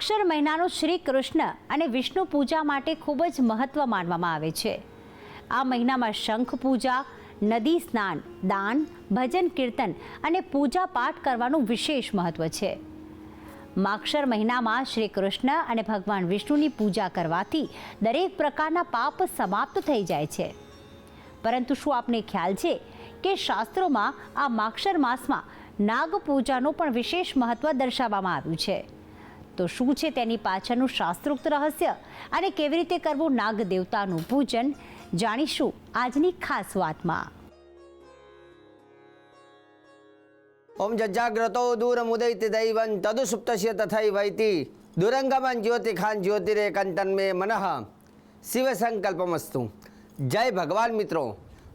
માક્ષર મહિનાનો શ્રી કૃષ્ણ અને વિષ્ણુ પૂજા માટે ખૂબ જ મહત્વ માનવામાં આવે છે. આ મહિનામાં શંખ પૂજા, નદી સ્નાન, દાન, ભજન કીર્તન અને પૂજા પાઠ કરવાનું વિશેષ મહત્વ છે. માક્ષર મહિનામાં શ્રી કૃષ્ણ અને ભગવાન વિષ્ણુની પૂજા કરવાથી દરેક પ્રકારના પાપ સમાપ્ત થઈ જાય છે. પરંતુ શું આપને ખ્યાલ છે કે શાસ્ત્રોમાં આ માક્ષર માસમાં નાગ પૂજાનું પણ વિશેષ મહત્વ દર્શાવવામાં આવ્યું છે? તો શું છે તેની પાછળનું શાસ્ત્રોક્ત રહસ્ય અને કેવી રીતે કરવું નાગ દેવતાનું પૂજન જાણીશું આજની ખાસ વાતમાં. ઓમ જજાગ્રતો દૂરમુદૈતિ દૈવન તદુસુપ્તસ્ય તથૈવૈતિ દુરંગમન જ્યોતિ ખાન જ્યોતિરે કંતન મે મનઃ. શિવ સંકલ્પમસ્તુ. જય ભગવાન મિત્રો.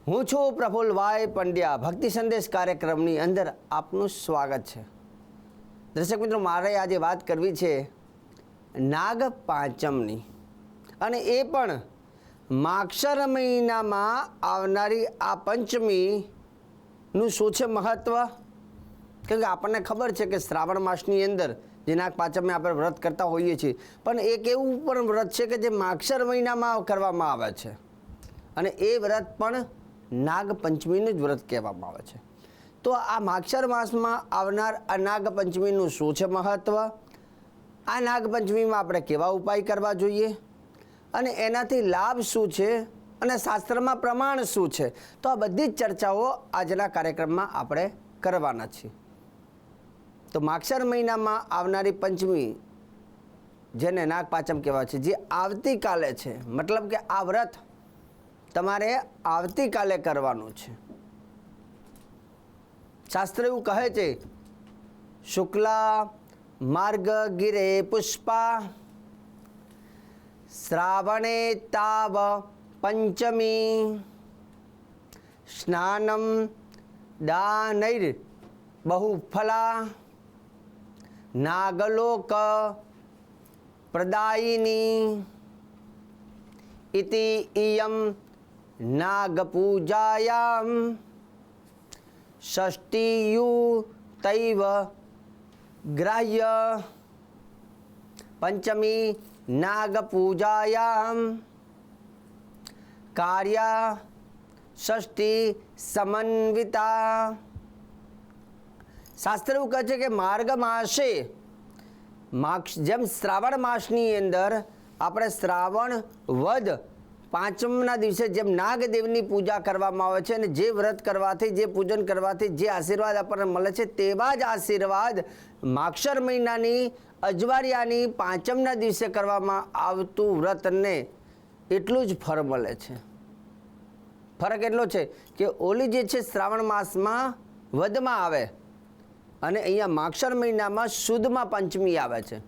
હું છું પ્રફુલ્લ ભાઈ પંડ્યા. ભક્તિ સંદેશ કાર્યક્રમની અંદર આપનું સ્વાગત છે. દર્શક મિત્રો, મારે આજે વાત કરવી છે નાગ પાંચમની અને એ પણ માક્ષર મહિનામાં આવનારી આ પંચમીનું શું છે મહત્ત્વ કેમ કે આપણને ખબર છે કે શ્રાવણ માસની અંદર જે નાગ પાંચમે આપણે વ્રત કરતા હોઈએ છીએ, પણ એક એવું પણ વ્રત છે કે જે માક્ષર મહિનામાં કરવામાં આવે છે. અને એ વ્રત પણ નાગ પંચમીનું જ વ્રત કહેવામાં આવે છે. તો આ માક્ષર માસમાં આવનાર આ નાગપંચમીનું શું છે મહત્ત્વ આ નાગપંચમીમાં આપણે કેવા ઉપાય કરવા જોઈએ? અને એનાથી લાભ શું છે? અને શાસ્ત્રમાં પ્રમાણ શું છે? તો આ બધી જ ચર્ચાઓ આજના કાર્યક્રમમાં આપણે કરવાના છીએ. તો માક્ષર મહિનામાં આવનારી પંચમી, જેને નાગ પાંચમ કહેવાય છે, જે આવતીકાલે છે, મતલબ કે આ વ્રત તમારે આવતીકાલે કરવાનું છે. શાસ્ત્ર એવું કહે છે, શુક્લા માર્ગ ગિરે પુષ્પા, શ્રાવણે તાવ પંચમી, સ્નાનમ દાનૈર બહુફલા, નાગલોક પ્રદાયિની ઇતિ ઇયમ નાગપૂજાયામ. ષષ્ટિયુતૈવ ગ્રાહ્ય પંચમી નાગપૂજાયામ કાર્યા ષષ્ઠી સમન્વિતા શાસ્ત્ર એવું કહે છે કે માર્ગ માસે જેમ શ્રાવણ માસની અંદર આપણે શ્રાવણ વદ પાંચમના દિવસે જેમ નાગદેવની પૂજા કરવામાં આવે છે અને જે વ્રત કરવાથી, જે પૂજન કરવાથી, જે આશીર્વાદ આપણને મળે છે તેવા જ આશીર્વાદ માક્ષર મહિનાની અજવાળિયાની પાંચમના દિવસે કરવામાં આવતું વ્રતને એટલું જ ફળ મળે છે. ફરક એટલો છે કે ઓલી જે છે શ્રાવણ માસમાં વધમાં આવે અને અહીંયા માક્ષર મહિનામાં શુદ્ધમાં પંચમી આવે છે.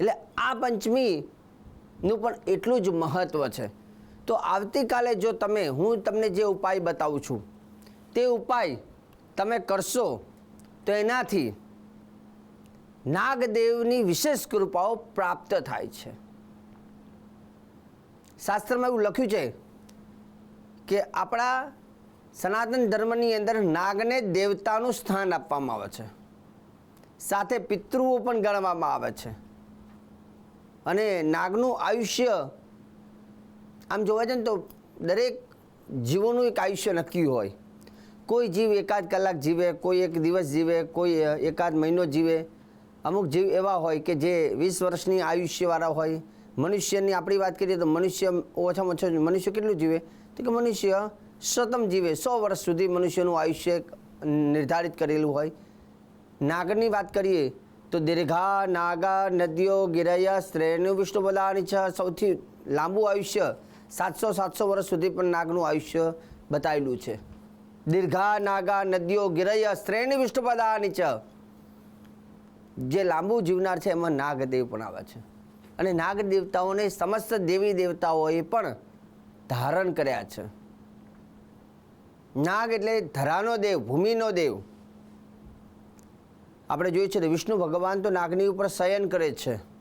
એટલે આ પંચમીનું પણ એટલું જ મહત્ત્વ છે. તો આવતીકાલે જો તમે, હું તમને જે ઉપાય બતાવું છું, તે ઉપાય તમે કરશો, તો એનાથી નાગદેવની વિશેષ કૃપાઓ પ્રાપ્ત થાય છે. શાસ્ત્રમાં એવું લખ્યું છે કે આપણા સનાતન ધર્મની અંદર નાગને દેવતાનું સ્થાન આપવામાં આવે છે. સાથે પિતૃઓ પણ ગણવામાં આવે છે. અને નાગનું આયુષ્ય આમ જોવા જઈએ ને તો દરેક જીવોનું એક આયુષ્ય નક્કી હોય. કોઈ જીવ એકાદ કલાક જીવે, કોઈ એક દિવસ જીવે, કોઈ એકાદ મહિનો જીવે. અમુક જીવ એવા હોય કે જે વીસ વર્ષની આયુષ્યવાળા હોય. મનુષ્યની આપણી વાત કરીએ તો મનુષ્ય ઓછામાં ઓછો મનુષ્ય કેટલું જીવે? તો કે મનુષ્ય સતમ જીવે, સો વર્ષ સુધી મનુષ્યનું આયુષ્ય નિર્ધારિત કરેલું હોય. નાગરની વાત કરીએ તો દીર્ઘા નાગા નદીઓ ગિરયા શ્રેણુ વિષ્ણુ બધાની છે. સૌથી લાંબુ આયુષ્ય સાતસો સાતસો વર્ષ સુધી પણ નાગનું આયુષ્ય બતાવેલું છે. દીર્ઘા નાગા નદીઓ ગિરય શ્રેણી વિષ્ણુપદાની ચ જે લાંબુ જીવનાર છે એમાં નાગદેવ પણ આવે છે. અને નાગ દેવતાઓને સમસ્ત દેવી દેવતાઓએ પણ ધારણ કર્યા છે. નાગ એટલે ધરાનો દેવ, ભૂમિનો દેવ. આપણે જોઈએ છે વિષ્ણુ ભગવાન તો નાગની ઉપર શયન કરે છે.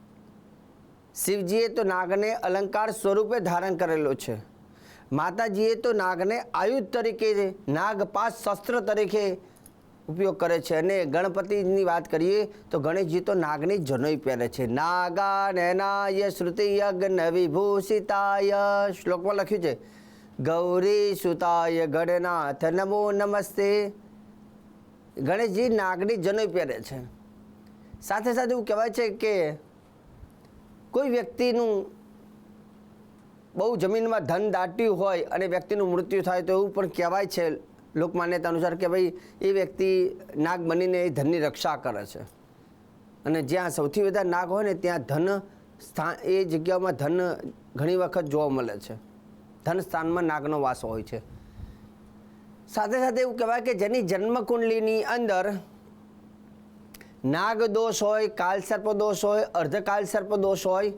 શિવજીએ તો નાગને અલંકાર સ્વરૂપે ધારણ કરેલો છે. માતાજીએ તો નાગને આયુધ તરીકે નાગપાશ શસ્ત્ર તરીકે ઉપયોગ કરે છે અને ગણપતિની વાત કરીએ તો ગણેશજી તો નાગની જનોઈ પહેરે છે. નાગા નેનાય શ્રુતિ યજ્ઞ વિભૂષિતાય. શ્લોકમાં લખ્યું છે, ગૌરી સુતાય ગણનાથ નમો નમસ્તે. ગણેશજી નાગની જનોઈ પહેરે છે. સાથે સાથે એવું કહેવાય છે કે કોઈ વ્યક્તિનું બહુ જમીનમાં ધન દાટ્યું હોય અને વ્યક્તિનું મૃત્યુ થાય તો એવું પણ કહેવાય છે લોકમાન્યતા અનુસાર કે ભાઈ, એ વ્યક્તિ નાગ બનીને એ ધનની રક્ષા કરે છે. અને જ્યાં સૌથી વધારે નાગ હોય ને ત્યાં ધન સ્થાન એ જગ્યાઓમાં ધન ઘણી વખત જોવા મળે છે. ધન સ્થાનમાં નાગનો વાસ હોય છે. સાથે સાથે એવું કહેવાય કે જેની જન્મકુંડલીની અંદર નાગ દોષ હોય કાલસર્પ દોષ હોય અર્ધકાલ સર્પ દોષ હોય,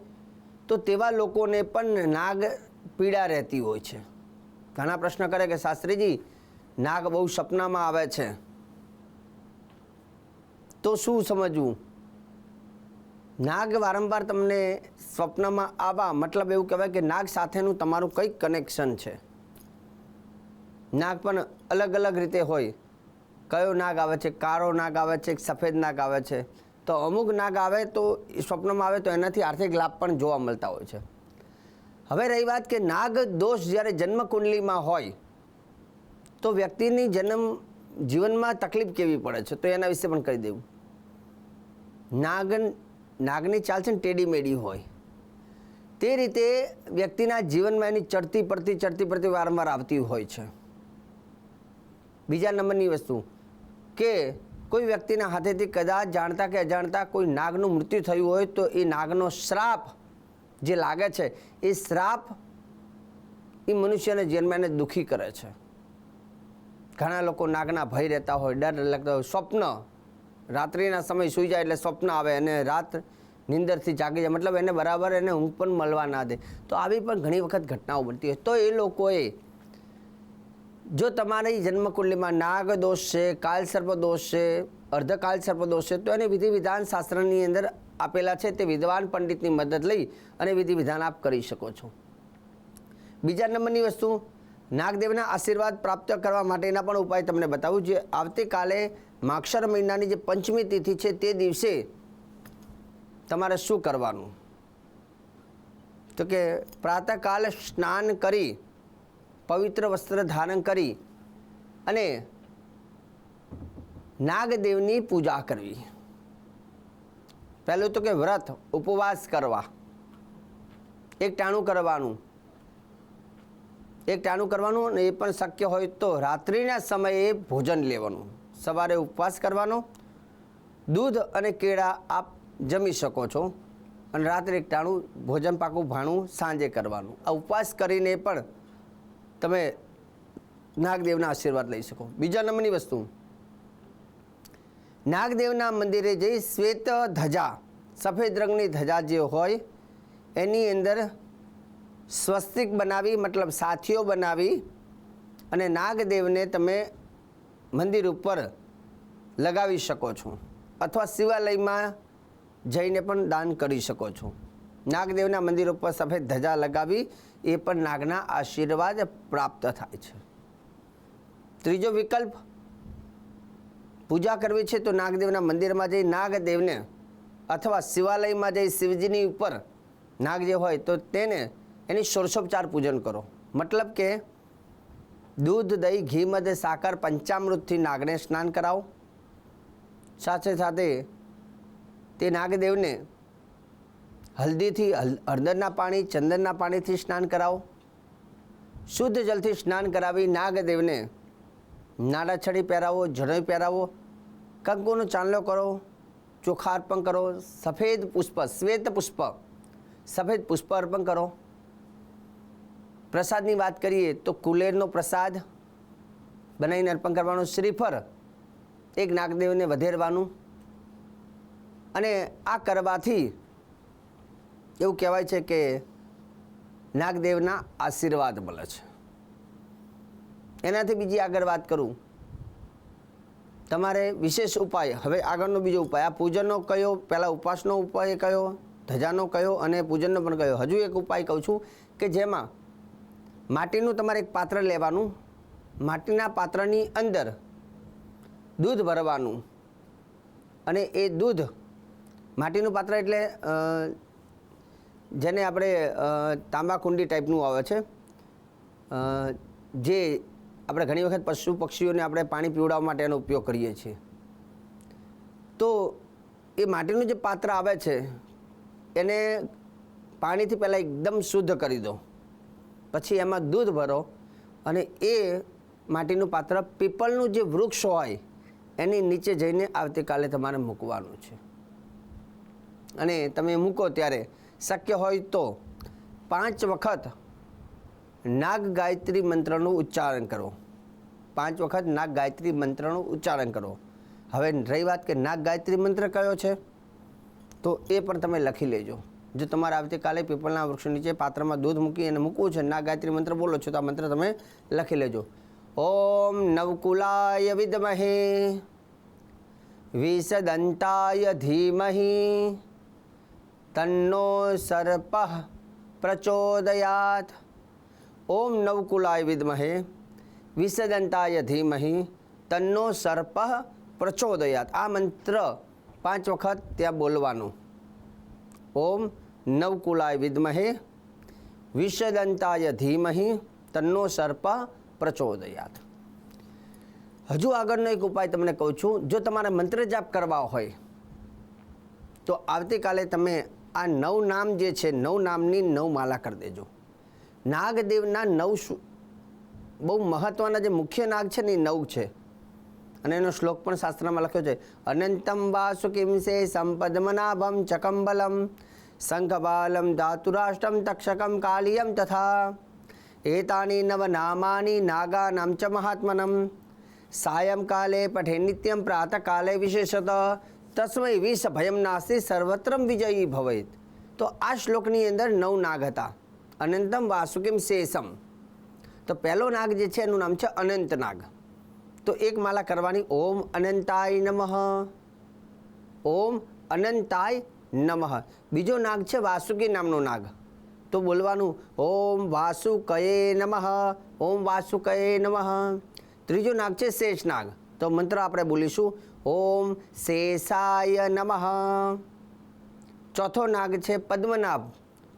તો તેવા લોકોને પણ નાગ પીડા રહેતી હોય છે. ઘણા પ્રશ્ન કરે કે, શાસ્ત્રીજી, નાગ બહુ સપનામાં આવે છે. તો શું સમજવું? નાગ વારંવાર તમને સ્વપ્નમાં આવવા મતલબ એવું કહેવાય કે, નાગ સાથેનું તમારું કંઈક કનેક્શન છે. નાગ પણ અલગ અલગ રીતે હોય. કયો નાગ આવે છે? કાળો નાગ આવે છે સફેદ નાગ આવે છે? તો અમુક નાગ આવે તો સ્વપ્નમાં આવે તો એનાથી આર્થિક લાભ પણ જોવા મળતા હોય છે. હવે રહી વાત કે નાગ દોષ જ્યારે જન્મ કુંડલીમાં હોય, તો વ્યક્તિની જન્મ જીવનમાં તકલીફ કેવી પડે છે? તો એના વિશે પણ કહી દેવું. નાગ નાગની ચાલ છે ને ટેડી મેડી હોય. તે રીતે વ્યક્તિના જીવનમાં એની ચડતી પડતી ચડતી પડતી વારંવાર આવતી હોય છે. બીજા નંબરની વસ્તુ કે કોઈ વ્યક્તિના હાથેથી કદાચ જાણતા કે અજાણતા કોઈ નાગનું મૃત્યુ થયું હોય તો એ નાગનો શ્રાપ જે લાગે છે, એ શ્રાપ એ મનુષ્યને જન્મ એને દુઃખી કરે છે. ઘણા લોકો નાગના ભય રહેતા હોય, ડર લાગતા હોય, સ્વપ્ન. રાત્રિના સમય સૂઈ જાય એટલે સ્વપ્ન આવે અને રાત નિંદરથી જાગી જાય. મતલબ એને બરાબર એને ઊંઘ પણ મળવા ના દે. તો આવી પણ ઘણી વખત ઘટનાઓ બનતી હોય. તો એ લોકોએ જો તમારી જન્મકુંડલીમાં નાગ દોષ છે કાલસર્પ દોષ છે અર્ધકાલ સર્પ દોષ છે, તો એને વિધિ વિધાન શાસ્ત્રની અંદર આપેલા છે તે વિદ્વાન પંડિતની મદદ લઈ અને વિધિ વિધાન આપ કરી શકો છો. બીજા નંબરની વસ્તુ, નાગદેવના આશીર્વાદ પ્રાપ્ત કરવા માટેના પણ ઉપાય તમને બતાવું જે આવતીકાલે માક્ષર મહિનાની જે પંચમી તિથિ છે તે દિવસે તમારે શું કરવાનું? તો કે પ્રાતઃકાલ સ્નાન કરી પવિત્ર વસ્ત્ર ધારણ કરી અને નાગદેવની પૂજા કરવી. પહેલું તો કે વ્રત, ઉપવાસ કરવા. એક ટાણું કરવાનું. એક ટાણું કરવાનું અને એ પણ શક્ય હોય તો રાત્રિના સમયે ભોજન લેવાનું. સવારે ઉપવાસ કરવાનો. દૂધ અને કેળા આપ જમી શકો છો. અને રાત્રે એક ટાણું ભોજન પાકું ભાણું સાંજે કરવાનું. આ ઉપવાસ કરીને પણ તમે નાગદેવના આશીર્વાદ લઈ શકો. બીજા નંબરની વસ્તુ. નાગદેવના મંદિરે જઈ શ્વેત ધજા, સફેદ રંગની ધજા જે હોય, એની અંદર સ્વસ્તિક બનાવી, મતલબ સાથીઓ બનાવી અને નાગદેવને તમે મંદિર ઉપર લગાવી શકો છો. અથવા શિવાલયમાં જઈને પણ દાન કરી શકો છો. નાગદેવના મંદિર ઉપર સફેદ ધજા લગાવી એ પણ નાગના આશીર્વાદ પ્રાપ્ત થાય છે. ત્રીજો વિકલ્પ, પૂજા કરવી છે તો નાગદેવના મંદિરમાં જઈ નાગદેવને અથવા શિવાલયમાં જઈ શિવજીની ઉપર નાગ જે હોય તો તેને એની ષોડશોપચાર પૂજન કરો. મતલબ કે દૂધ, દહીં, ઘી મધ સાકર, પંચામૃતથી નાગને સ્નાન કરાવો. સાથે સાથે તે નાગદેવને હલ્દીથી હલ- હળદરના પાણી, ચંદનના પાણીથી સ્નાન કરાવો. શુદ્ધ જલથી સ્નાન કરાવી નાગદેવને નાડા છડી પહેરાવો જણોઈ પહેરાવો, કંકુનો ચાંદલો કરો, ચોખા અર્પણ કરો, સફેદ પુષ્પ, શ્વેત પુષ્પ, સફેદ પુષ્પ અર્પણ કરો. પ્રસાદની વાત કરીએ તો કુલેરનો પ્રસાદ બનાવીને અર્પણ કરવાનો, શ્રીફળ એક નાગદેવને વધેરવાનું. અને આ કરવાથી એવું કહેવાય છે કે નાગદેવના આશીર્વાદ મળે છે. એનાથી બીજી આગળ વાત કરું. તમારે વિશેષ ઉપાય, હવે આગળનો બીજો ઉપાય, આ પૂજનનો કયો, પહેલાં ઉપવાસનો ઉપાય કયો, ધજાનો કયો અને પૂજનનો પણ કયો? હજુ એક ઉપાય કહું છું કે જેમાં માટીનું તમારે એક પાત્ર લેવાનું, માટીના પાત્રની અંદર દૂધ ભરવાનું અને એ દૂધ, માટીનું પાત્ર એટલે જેને આપણે તાંબાકુંડી ટાઈપનું આવે છે. જે આપણે ઘણી વખત પશુ પક્ષીઓને આપણે પાણી પીવડાવવા માટે એનો ઉપયોગ કરીએ છીએ. તો એ માટીનું જે પાત્ર આવે છે, એને પાણીથી પહેલાં એકદમ શુદ્ધ કરી દો. પછી એમાં દૂધ ભરો અને એ માટીનું પાત્ર પીપળનું જે વૃક્ષ હોય, એની નીચે જઈને આવતીકાલે તમારે મૂકવાનું છે. અને તમે મૂકો ત્યારે શક્ય હોય તો પાંચ વખત નાગ ગાયત્રી મંત્રનું ઉચ્ચારણ કરો. પાંચ વખત નાગ ગાયત્રી મંત્રનું ઉચ્ચારણ કરો. હવે રહી વાત કે નાગ ગાયત્રી મંત્ર કયો છે? તો એ પણ તમે લખી લેજો. જો તમારે આવતીકાલે પીપળના વૃક્ષ નીચે પાત્રમાં દૂધ મૂકી અને મૂકવું છે, નાગ ગાયત્રી મંત્ર બોલો છો, તો આ મંત્ર તમે લખી લેજો. ઓમ નવકુલાય વિદમહે વિષદંતાય ધીમહિ તન્નો સર્પ પ્રચોદયાત ઓમ નવકુલાય વિદ્મહે વિષદંતાય ધીમહી તન્નો સર્પ પ્રચોદયાત આ મંત્ર પાંચ વખત ત્યાં બોલવાનું ઓમ નવકુલાય વિદ્મહે વિષદંતાય ધીમહિ તન્નો સર્પ પ્રચોદયાત હજુ આગળનો એક ઉપાય તમને કહું છું, જો તમારે મંત્ર જાપ કરવા હોય, તો આવતીકાલે તમે આ નવ નામ જે છે, નવ નામની નવ માલા કરી દેજો. નાગદેવના નવ બહુ મહત્ત્વના જે મુખ્ય નાગ છે ને એ નવ છે. અને એનો શ્લોક પણ શાસ્ત્રમાં લખ્યો છે, અનંતમ વાસુકિમ સે સંપદમનાભમ ચકંબલમ શંખબાલમ ધાતુરાષ્ટમ તક્ષકમ કાલિયમ તથા, એતાની નવ નામાની નાગાનામ ચ મહાત્મનમ, સાયંકાલે પઠે નિત્યમ પ્રાતકાલે વિશેષત તસ્મૈ વિષ ભયમ નાસ્તિ સર્વત્રમ વિજયી ભવેત. તો આ શ્લોકની અંદર નવ નાગ હતા. અનંતમ વાસુકિમ શેષમ. તો પહેલો નાગ જે છે એનું નામ છે અનંત નાગ. તો એક માલા કરવાની, ઓમ અનંતાય નમઃ. ઓમ અનંતાય નમઃ. બીજો નાગ છે વાસુકી નામનો નાગ. તો બોલવાનું, ઓમ વાસુકયે નમઃ, ઓમ વાસુકયે નમઃ. ત્રીજો નાગ છે શેષ નાગ. તો મંત્ર આપણે બોલીશું ઓમ શેષાય નમઃ. ચોથો નાગ છે પદ્મનાભ.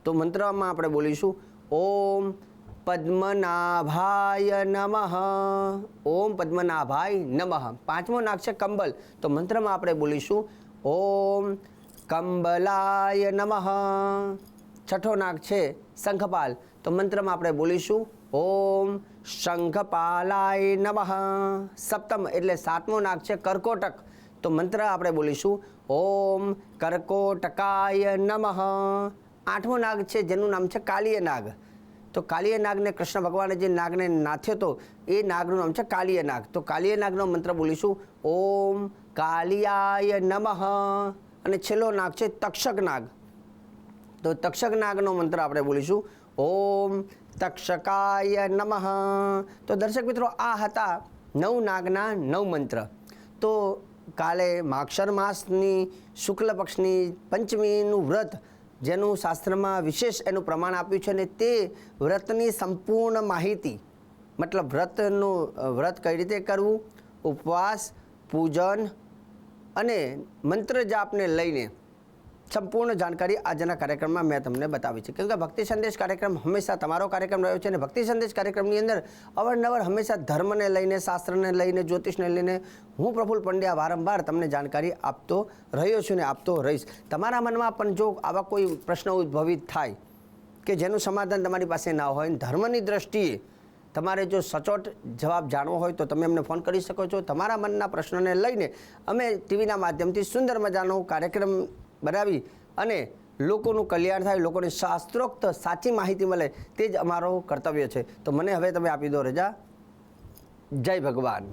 તો મંત્રમાં આપણે બોલીશું, ઓમ પદ્મનાભાય નમઃ. ઓમ પદ્મનાભાય નમઃ. પાંચમો નાગ છે કંબલ. તો મંત્રમાં આપણે બોલીશું, ઓમ કંબલાય નમઃ. છઠ્ઠો નાગ છે શંખપાલ. તો મંત્રમાં આપણે બોલીશું, ઓમ શંખપાલાય નમઃ. સપ્તમ એટલે સાતમો નાગ છે કર્કોટક. તો મંત્ર આપણે બોલીશું, ઓમ કર્કોટકાય નમઃ. આઠમો નાગ છે, જેનું નામ છે કાલિય નાગ તો કાલિય નાગને કૃષ્ણ ભગવાને જે નાગને નાથ્યો હતો એ નાગનું નામ છે કાલિય નાગ તો કાલિય નાગનો મંત્ર બોલીશું, ઓમ કાલિયાય નમઃ. અને છેલ્લો નાગ છે તક્ષક નાગ. તો તક્ષક નાગનો મંત્ર આપણે બોલીશું, ઓમ તક્ષકાય નમઃ તો દર્શક મિત્રો આ હતા નવ નાગના નવ મંત્ર તો કાલે માક્ષર માસની શુક્લ પક્ષની પંચમીનું વ્રત જેનું શાસ્ત્રમાં વિશેષ એનું પ્રમાણ આપ્યું છે અને તે વ્રતની સંપૂર્ણ માહિતી મતલબ વ્રતનું વ્રત કઈ રીતે કરવું, ઉપવાસ, પૂજન અને મંત્ર જાપને લઈને સંપૂર્ણ જાણકારી આજના કાર્યક્રમમાં મેં તમને બતાવી છે. કેમ કે ભક્તિ સંદેશ કાર્યક્રમ હંમેશા તમારો કાર્યક્રમ રહ્યો છે અને ભક્તિ સંદેશ કાર્યક્રમની અંદર અવારનવાર હંમેશા ધર્મને લઈને, શાસ્ત્રને લઈને, જ્યોતિષને લઈને હું પ્રફુલ પંડ્યા વારંવાર તમને જાણકારી આપતો રહ્યો છું ને આપતો રહીશ. તમારા મનમાં પણ જો આવા કોઈ પ્રશ્ન ઉદ્ભવિત થાય કે જેનું સમાધાન તમારી પાસે ના હોય, ધર્મની દ્રષ્ટિએ તમારે જો સચોટ જવાબ જાણવો હોય તો તમે અમને ફોન કરી શકો છો. તમારા મનના પ્રશ્નને લઈને અમે ટીવીના માધ્યમથી સુંદર મજાનો કાર્યક્રમ બનાવી અને લોકોનું કલ્યાણ થાય, લોકોને શાસ્ત્રોક્ત સાચી માહિતી મળે તે જ અમારો કર્તવ્ય છે. તો મને હવે તમે આપી દો રજા. જય ભગવાન.